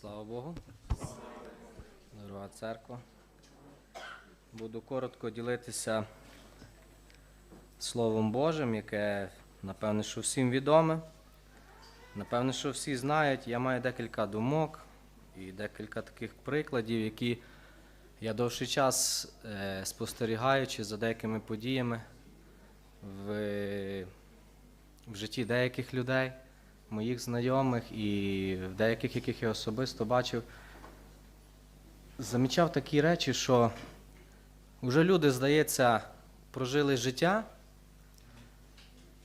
Слава Богу. Дорога церква. Буду коротко ділитися Словом Божим, яке, напевне, що всім відоме. Напевне, що всі знають. Я маю декілька думок і декілька таких прикладів, які я довший час е, спостерігаючи за деякими подіями в, в житті деяких людей, моїх знайомих і деяких, яких я особисто бачив, замічав такі речі, що вже люди, здається, прожили життя,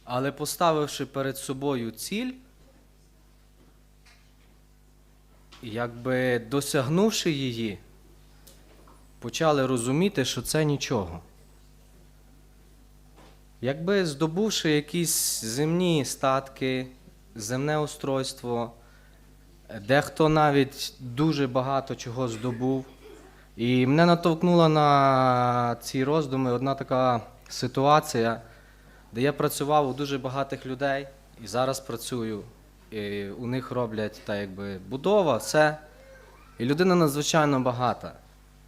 але поставивши перед собою ціль, якби досягнувши її, почали розуміти, що це нічого. Якби здобувши якісь земні статки, земне устройство, дехто навіть дуже багато чого здобув. І мене натовкнула на ці роздуми одна така ситуація, де я працював у дуже багатих людей і зараз працюю. І у них роблять так, якби будова, все. І людина надзвичайно багата.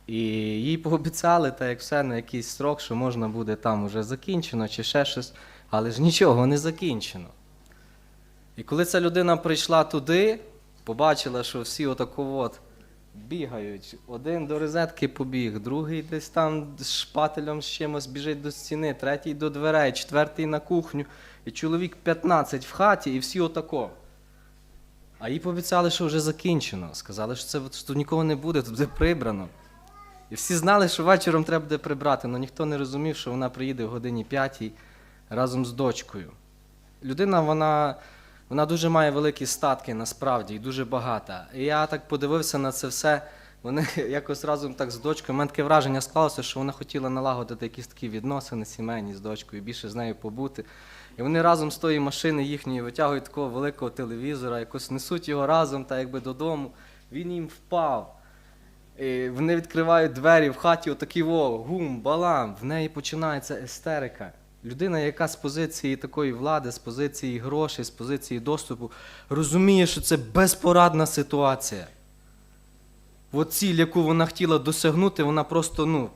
І їй пообіцяли, так як все, на якийсь строк, що можна буде там уже закінчено чи ще щось, але ж нічого не закінчено. І коли ця людина прийшла туди, побачила, що всі отако от бігають. Один до розетки побіг, другий десь там з шпателем з чимось біжить до стіни, третій до дверей, четвертий на кухню, і чоловік 15 в хаті, і всі отако. А їй пообіцяли, що вже закінчено. Сказали, що це що нікого не буде, тут буде прибрано. І всі знали, що вечором треба буде прибрати, але ніхто не розумів, що вона приїде в годині п'ятій разом з дочкою. Людина, вона, вона дуже має великі статки насправді і дуже багата. І я так подивився на це все. Вони якось разом так з дочкою. У мене таке враження склалося, що вона хотіла налагодити якісь такі відносини сімейні з дочкою, більше з нею побути. І вони разом з тої машини їхньої витягують такого великого телевізора, якось несуть його разом, та якби додому. Він їм впав. І вони відкривають двері в хаті, отакий во, гум, балам. В неї починається естерика. Людина, яка з позиції такої влади, з позиції грошей, з позиції доступу, розуміє, що це безпорадна ситуація. От ціль, яку вона хотіла досягнути, вона просто, ну.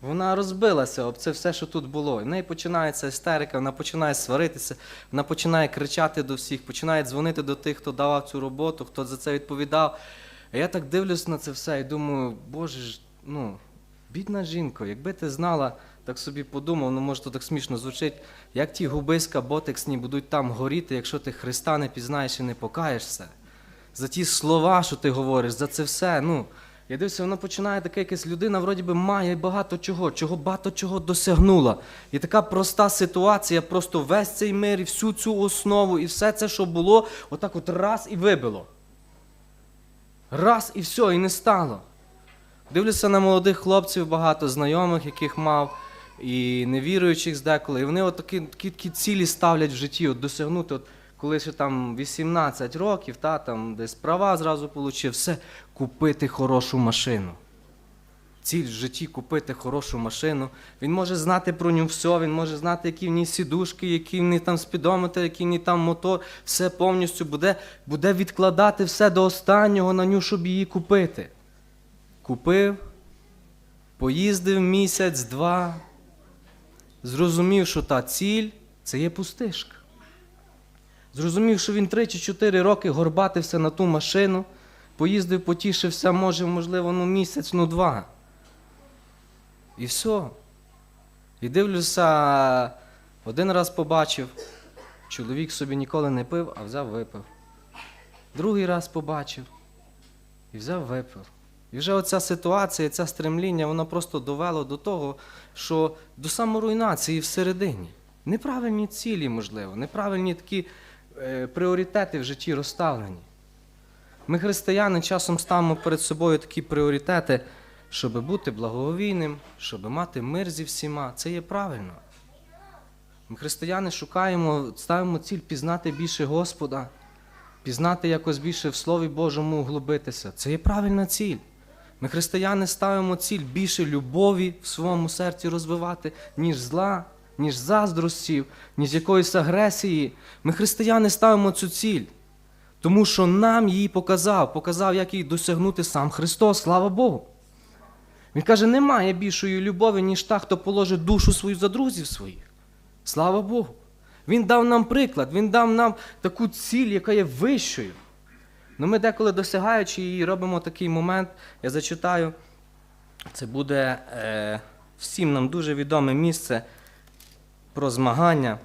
Вона розбилася об це все, що тут було. В неї починається істерика, вона починає сваритися, вона починає кричати до всіх, починає дзвонити до тих, хто давав цю роботу, хто за це відповідав. А я так дивлюсь на це все і думаю, боже ж, ну, бідна жінка, якби ти знала, так собі подумав, ну може то так смішно звучить, як ті губиська ботексні будуть там горіти, якщо ти Христа не пізнаєш і не покаєшся. За ті слова, що ти говориш, за це все. ну, я дивлюся, вона починає така якась людина, вроді би має багато чого, чого багато чого досягнула. І така проста ситуація, просто весь цей мир і всю цю основу, і все це, що було, отак от раз і вибило. Раз і все, і не стало. Дивлюся на молодих хлопців, багато знайомих, яких мав, і невіруючих здеколи. І вони от такі, такі, такі цілі ставлять в житті, от досягнути, от, коли ще там 18 років, та, там десь права зразу отримав, все, купити хорошу машину. Ціль в житті купити хорошу машину. Він може знати про нього все, він може знати, які в ній сідушки, які в ній там спідометр, який в ній там мотор, все повністю буде, буде відкладати все до останнього на нього, щоб її купити. Купив, поїздив місяць, два, зрозумів, що та ціль це є пустишка. Зрозумів, що він 3 чи 4 роки горбатився на ту машину, поїздив, потішився, може, можливо, ну місяць, ну два. І все. І дивлюся, один раз побачив, чоловік собі ніколи не пив, а взяв випив. Другий раз побачив і взяв випив. І вже оця ситуація, це стремління, воно просто довело до того, що до саморуйнації всередині. Неправильні цілі, можливо, неправильні такі е, пріоритети в житті розставлені. Ми, християни, часом ставимо перед собою такі пріоритети, щоб бути благовійним, щоб мати мир зі всіма. Це є правильно. Ми, християни, шукаємо, ставимо ціль пізнати більше Господа, пізнати якось більше в Слові Божому углубитися. Це є правильна ціль. Ми, християни, ставимо ціль більше любові в своєму серці розвивати, ніж зла, ніж заздростів, ніж якоїсь агресії. Ми, християни, ставимо цю ціль. Тому що нам її показав, показав, як її досягнути сам Христос, слава Богу. Він каже, немає більшої любові, ніж та, хто положить душу свою за друзів своїх. Слава Богу. Він дав нам приклад, він дав нам таку ціль, яка є вищою. Ну ми деколи досягаючи її, робимо такий момент, я зачитаю, це буде е, всім нам дуже відоме місце про змагання.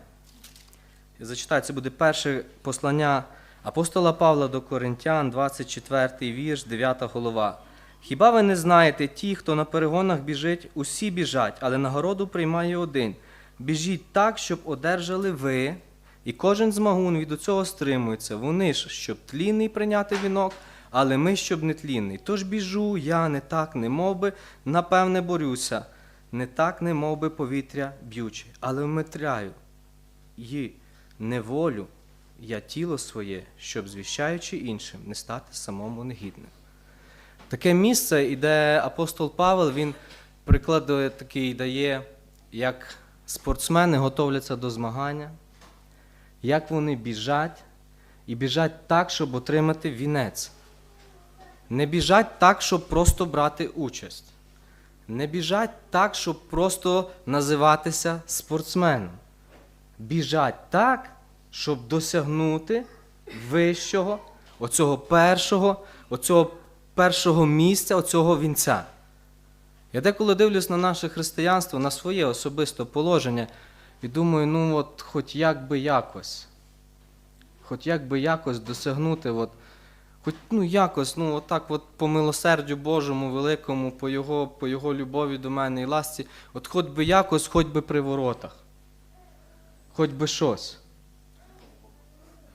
Я зачитаю, це буде перше послання апостола Павла до Коринтян, 24 вірш, 9 голова. Хіба ви не знаєте, ті, хто на перегонах біжить, усі біжать, але нагороду приймає один. Біжіть так, щоб одержали ви, і кожен змагун від цього стримується. Вони ж, щоб тлінний прийняти вінок, але ми, щоб не тлінний. Тож біжу, я не так, не мов би, напевне, борюся, не так, не мов би повітря б'ючи, але вмитряю і неволю я тіло своє, щоб, звіщаючи іншим, не стати самому негідним. Таке місце, де апостол Павел, він приклад е, такий дає, як спортсмени готовляться до змагання, як вони біжать, і біжать так, щоб отримати вінець. Не біжать так, щоб просто брати участь. Не біжать так, щоб просто називатися спортсменом. Біжать так, щоб досягнути вищого, оцього першого, оцього першого місця, оцього вінця. Я деколи дивлюсь на наше християнство, на своє особисте положення, і думаю, ну от хоч як би якось, хоч як би якось досягнути, от, хоч ну якось, ну отак от по милосердю Божому великому, по його, по його любові до мене і ласці, от хоч би якось, хоч би при воротах, хоч би щось.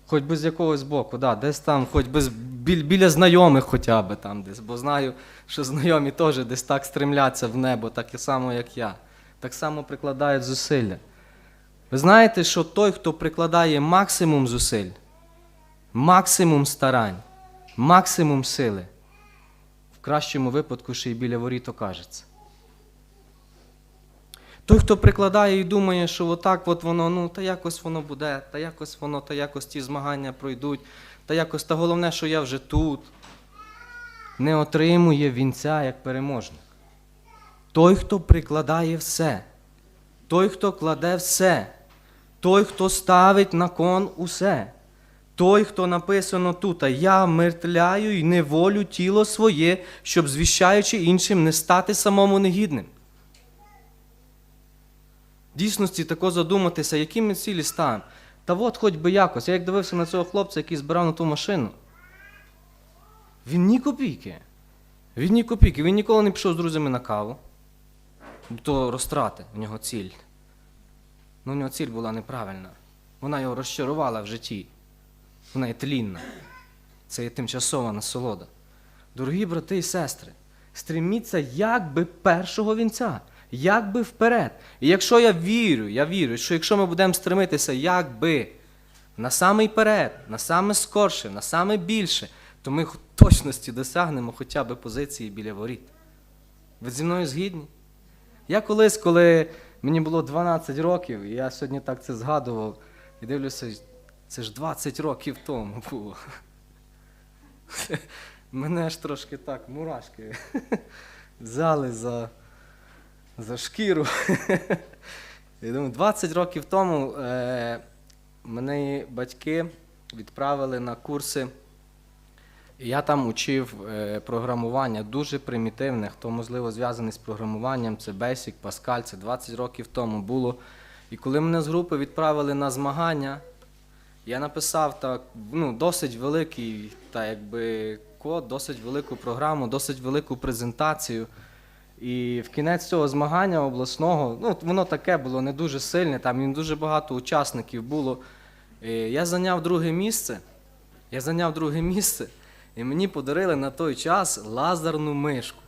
Хоч би з якогось боку, да, десь там, хоч би з- біль, біля знайомих хоча б там десь, бо знаю, що знайомі теж десь так стремляться в небо, так само, як я. Так само прикладають зусилля. Ви знаєте, що той, хто прикладає максимум зусиль, максимум старань, максимум сили, в кращому випадку ще й біля воріт окажеться. Той, хто прикладає і думає, що отак от воно, ну, та якось воно буде, та якось воно, та якось ті змагання пройдуть, та якось, та головне, що я вже тут, не отримує вінця як переможник. Той, хто прикладає все, той, хто кладе все, той, хто ставить на кон усе, той, хто написано тут, я мертвляю і неволю тіло своє, щоб звіщаючи іншим не стати самому негідним. Дійсності тако задуматися, які ми цілі ставимо. Та от хоч би якось. Я як дивився на цього хлопця, який збирав на ту машину. Він ні копійки. Він ні копійки. Він ніколи не пішов з друзями на каву. То розтрати в нього ціль. Ну, у нього ціль була неправильна. Вона його розчарувала в житті. Вона є тлінна. Це є тимчасова насолода. Дорогі брати і сестри, стріміться як би першого вінця, як би вперед. І якщо я вірю, я вірю, що якщо ми будемо стремитися як би на самий перед, на саме скорше, на саме більше, то ми точності досягнемо хоча б позиції біля воріт. Ви зі мною згідні? Я колись, коли мені було 12 років, і я сьогодні так це згадував, і дивлюся, це ж 20 років тому було. Мене ж трошки так мурашки взяли за, за шкіру. Я думаю, 20 років тому е, мене батьки відправили на курси. Я там учив е, програмування дуже примітивне. Хто, можливо, зв'язаний з програмуванням, це Basic, Pascal, це 20 років тому було. І коли мене з групи відправили на змагання, я написав так, ну, досить великий та, якби, код, досить велику програму, досить велику презентацію. І в кінець цього змагання обласного, ну, воно таке було не дуже сильне, там дуже багато учасників було. Я зайняв друге місце. Я зайняв друге місце, і мені подарили на той час лазерну мишку.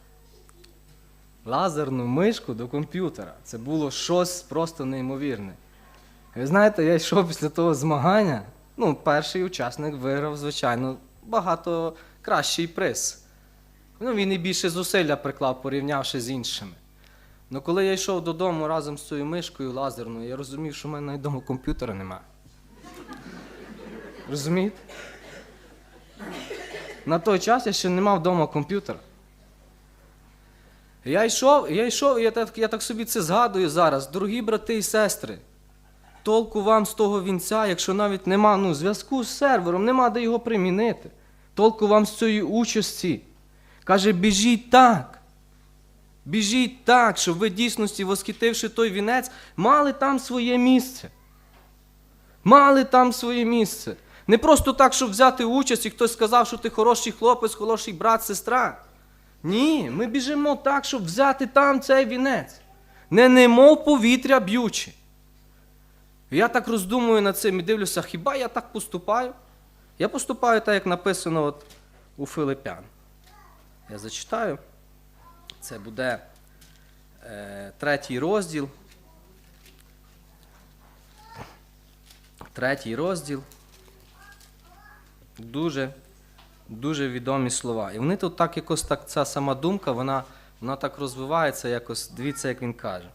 Лазерну мишку до комп'ютера. Це було щось просто неймовірне. Ви знаєте, я йшов після того змагання. Ну, перший учасник виграв, звичайно, багато кращий приз. Ну, він і більше зусилля приклав, порівнявши з іншими. Ну, коли я йшов додому разом з цією мишкою лазерною, я розумів, що в мене вдома комп'ютера немає. Розумієте? На той час я ще не мав вдома комп'ютера. Я йшов, я йшов, і я так, я так собі це згадую зараз. Дорогі брати і сестри, толку вам з того вінця, якщо навіть нема ну, зв'язку з сервером, нема де його примінити. Толку вам з цієї участі. Каже, біжіть так. Біжіть так, щоб ви дійсності, восхитивши той вінець, мали там своє місце. Мали там своє місце. Не просто так, щоб взяти участь, і хтось сказав, що ти хороший хлопець, хороший брат, сестра. Ні, ми біжимо так, щоб взяти там цей вінець. Не немов повітря б'ючи. Я так роздумую над цим і дивлюся, хіба я так поступаю? Я поступаю так, як написано от у Филипян. Я зачитаю. Це буде е, третій розділ. Третій розділ. Дуже, дуже відомі слова. І вони тут так якось так, ця сама думка, вона, вона так розвивається, якось, дивіться, як він каже.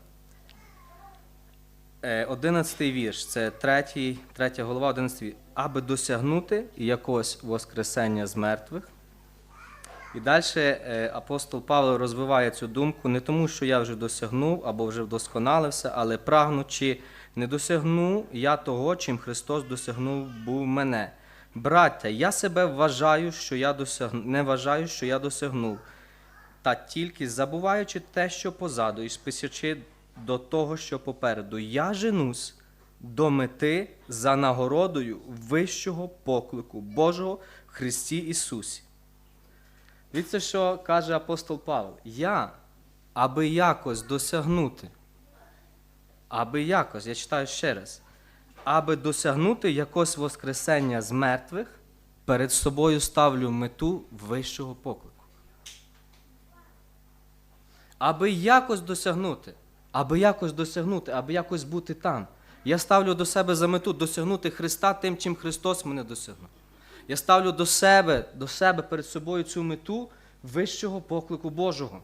Е, Одинадцятий вірш, це третій, третя голова, одинадцятий вірш. Аби досягнути якогось воскресення з мертвих. І далі апостол Павло розвиває цю думку не тому, що я вже досягнув або вже вдосконалився, але прагну, чи не досягну я того, чим Христос досягнув був мене. Браття, я себе вважаю, що я досягну, не вважаю, що я досягнув, та тільки забуваючи те, що позаду, і списячи до того, що попереду, я женусь до мети за нагородою вищого поклику Божого в Христі Ісусі. Дивіться, що каже апостол Павло. Я, аби якось досягнути, аби якось, я читаю ще раз, аби досягнути якось воскресення з мертвих, перед собою ставлю мету вищого поклику. Аби якось досягнути, аби якось досягнути, аби якось бути там. Я ставлю до себе за мету досягнути Христа тим, чим Христос мене досягнув. Я ставлю до себе, до себе перед собою цю мету вищого поклику Божого.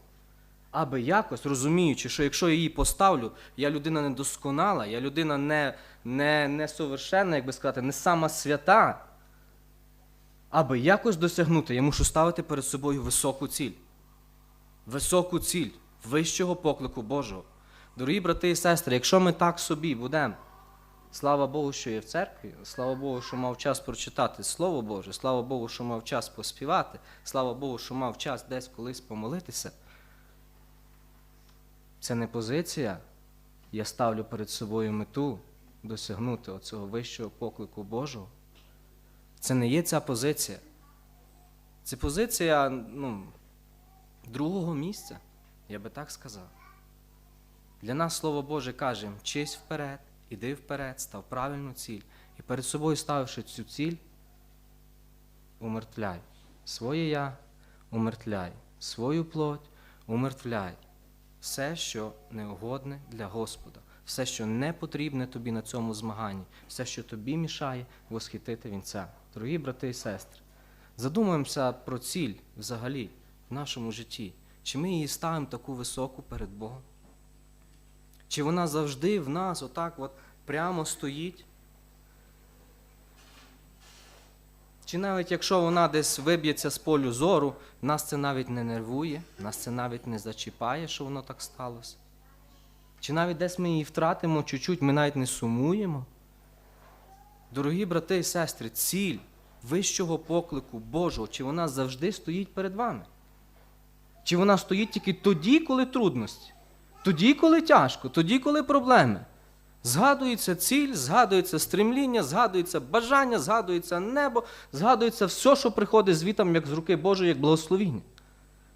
Аби якось, розуміючи, що якщо я її поставлю, я людина недосконала, я людина не, не, не совершенна, як би сказати, не сама свята. Аби якось досягнути, я мушу ставити перед собою високу ціль. Високу ціль вищого поклику Божого. Дорогі брати і сестри, якщо ми так собі будемо, слава Богу, що є в церкві, слава Богу, що мав час прочитати Слово Боже, слава Богу, що мав час поспівати, слава Богу, що мав час десь колись помолитися. Це не позиція. Я ставлю перед собою мету досягнути оцього вищого поклику Божого. Це не є ця позиція. Це позиція ну, другого місця, я би так сказав. Для нас Слово Боже каже, мчись вперед, іди вперед, став правильну ціль. І перед собою ставивши цю ціль, умертвляй. Своє я умертвляй, свою плоть умертвляй. Все, що неугодне для Господа, все, що не потрібне тобі на цьому змаганні, все, що тобі мішає восхитити вінця. Дорогі брати і сестри, задумаємося про ціль взагалі в нашому житті. Чи ми її ставимо таку високу перед Богом? Чи вона завжди в нас отак от прямо стоїть? Чи навіть якщо вона десь виб'ється з полю зору, нас це навіть не нервує, нас це навіть не зачіпає, що воно так сталося? Чи навіть десь ми її втратимо чуть-чуть, ми навіть не сумуємо? Дорогі брати і сестри, ціль вищого поклику Божого, чи вона завжди стоїть перед вами? Чи вона стоїть тільки тоді, коли трудності? Тоді, коли тяжко, тоді, коли проблеми. Згадується ціль, згадується стремління, згадується бажання, згадується небо, згадується все, що приходить звітом, як з руки Божої, як благословіння.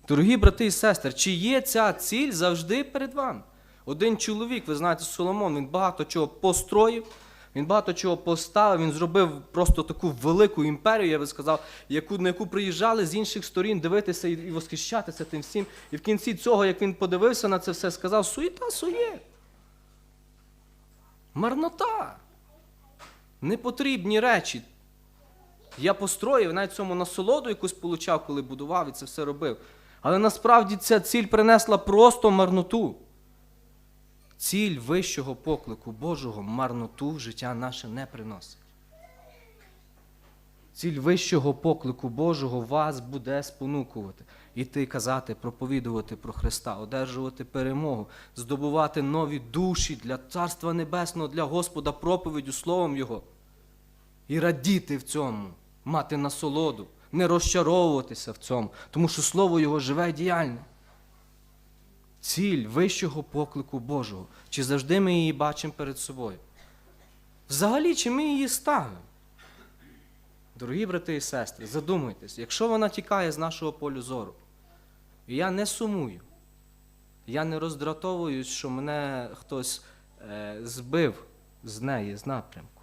Дорогі брати і сестри, чи є ця ціль завжди перед вами? Один чоловік, ви знаєте, Соломон, він багато чого построїв, він багато чого поставив, він зробив просто таку велику імперію, я би сказав, яку, на яку приїжджали з інших сторін дивитися і, восхищатися тим всім. І в кінці цього, як він подивився на це все, сказав: суєта, сує. Марнота. Непотрібні речі. Я построїв, навіть цьому насолоду якусь получав, коли будував і це все робив. Але насправді ця ціль принесла просто марноту. Ціль вищого поклику Божого марноту в життя наше не приносить. Ціль вищого поклику Божого вас буде спонукувати. Іти казати, проповідувати про Христа, одержувати перемогу, здобувати нові душі для Царства Небесного, для Господа проповіддю Словом Його. І радіти в цьому, мати насолоду, не розчаровуватися в цьому, тому що Слово Його живе і діяльне. Ціль вищого поклику Божого. Чи завжди ми її бачимо перед собою? Взагалі, чи ми її ставимо? Дорогі брати і сестри, задумайтесь, якщо вона тікає з нашого полю зору, і я не сумую, я не роздратовуюсь, що мене хтось е, збив з неї, з напрямку.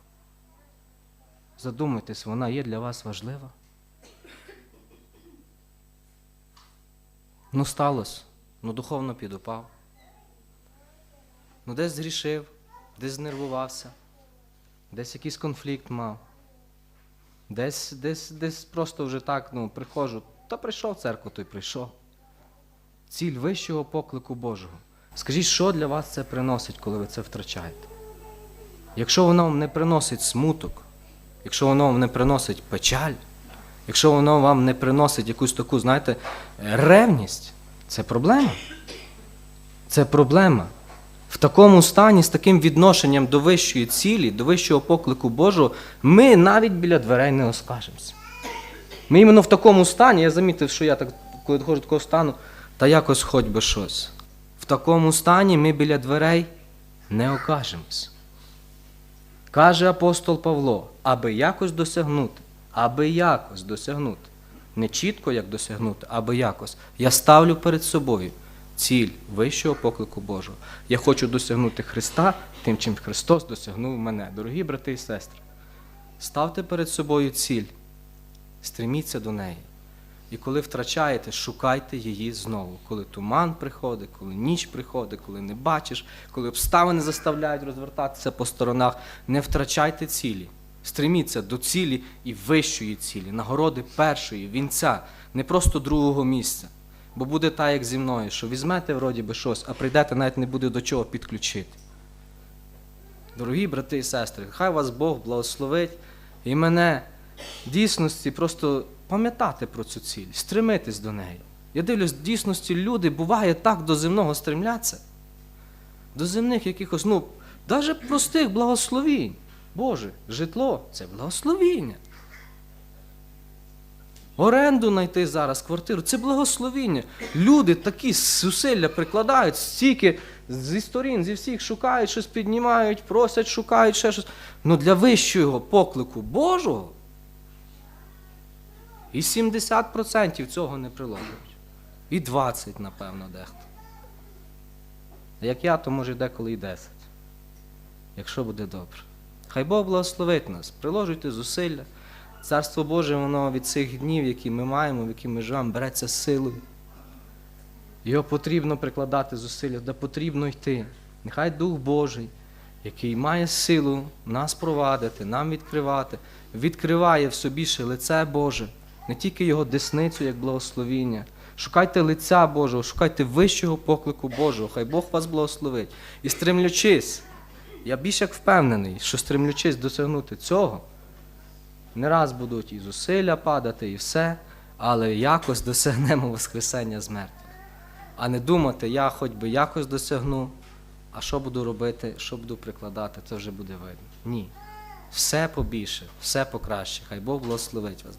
Задумайтесь, вона є для вас важлива? Ну, сталося, ну духовно підупав. Ну, десь згрішив, десь знервувався, десь якийсь конфлікт мав. Десь, десь, десь просто вже так, ну, приходжу. Та прийшов в церкву, то й прийшов. Ціль вищого поклику Божого. Скажіть, що для вас це приносить, коли ви це втрачаєте? Якщо воно вам не приносить смуток, якщо воно вам не приносить печаль, якщо воно вам не приносить якусь таку, знаєте, ревність, це проблема. Це проблема. В такому стані, з таким відношенням до вищої цілі, до вищого поклику Божого, ми навіть біля дверей не оскажемося. Ми іменно в такому стані, я замітив, що я так, коли доходжу до такого стану, та якось хоч би щось. В такому стані ми біля дверей не окажемось. Каже апостол Павло, аби якось досягнути, аби якось досягнути. Не чітко як досягнути, аби якось. Я ставлю перед собою ціль вищого поклику Божого. Я хочу досягнути Христа тим, чим Христос досягнув мене. Дорогі брати і сестри, ставте перед собою ціль, стреміться до неї. І коли втрачаєте, шукайте її знову. Коли туман приходить, коли ніч приходить, коли не бачиш, коли обставини заставляють розвертатися по сторонах, не втрачайте цілі. Стреміться до цілі і вищої цілі, нагороди першої, вінця, не просто другого місця. Бо буде так, як зі мною, що візьмете вроді би щось, а прийдете, навіть не буде до чого підключити. Дорогі брати і сестри, хай вас Бог благословить і мене в дійсності просто пам'ятати про цю ціль, стремитись до неї. Я дивлюсь, в дійсності люди буває так до земного стремляться, до земних якихось, ну, навіть простих благословінь. Боже, житло це благословіння. Оренду знайти зараз, квартиру це благословіння. Люди такі зусилля прикладають, стільки зі сторін, зі всіх шукають, щось піднімають, просять, шукають ще щось. Ну для вищого поклику Божого і 70% цього не приложують. І 20, напевно, дехто. Як я, то може деколи і 10. Якщо буде добре. Хай Бог благословить нас, приложуйте зусилля. Царство Боже, воно від цих днів, які ми маємо, в які ми живемо, береться силою. Його потрібно прикладати зусилля, де потрібно йти. Нехай Дух Божий, який має силу нас провадити, нам відкривати, відкриває в собі ще лице Боже, не тільки Його десницю, як благословіння. Шукайте лиця Божого, шукайте вищого поклику Божого, хай Бог вас благословить. І стремлячись, я більш як впевнений, що стремлячись досягнути цього, не раз будуть і зусилля падати, і все, але якось досягнемо Воскресення з мертвих. А не думати, я хоч би якось досягну, а що буду робити, що буду прикладати, це вже буде видно. Ні. Все побільше, все покраще. Хай Бог благословить вас.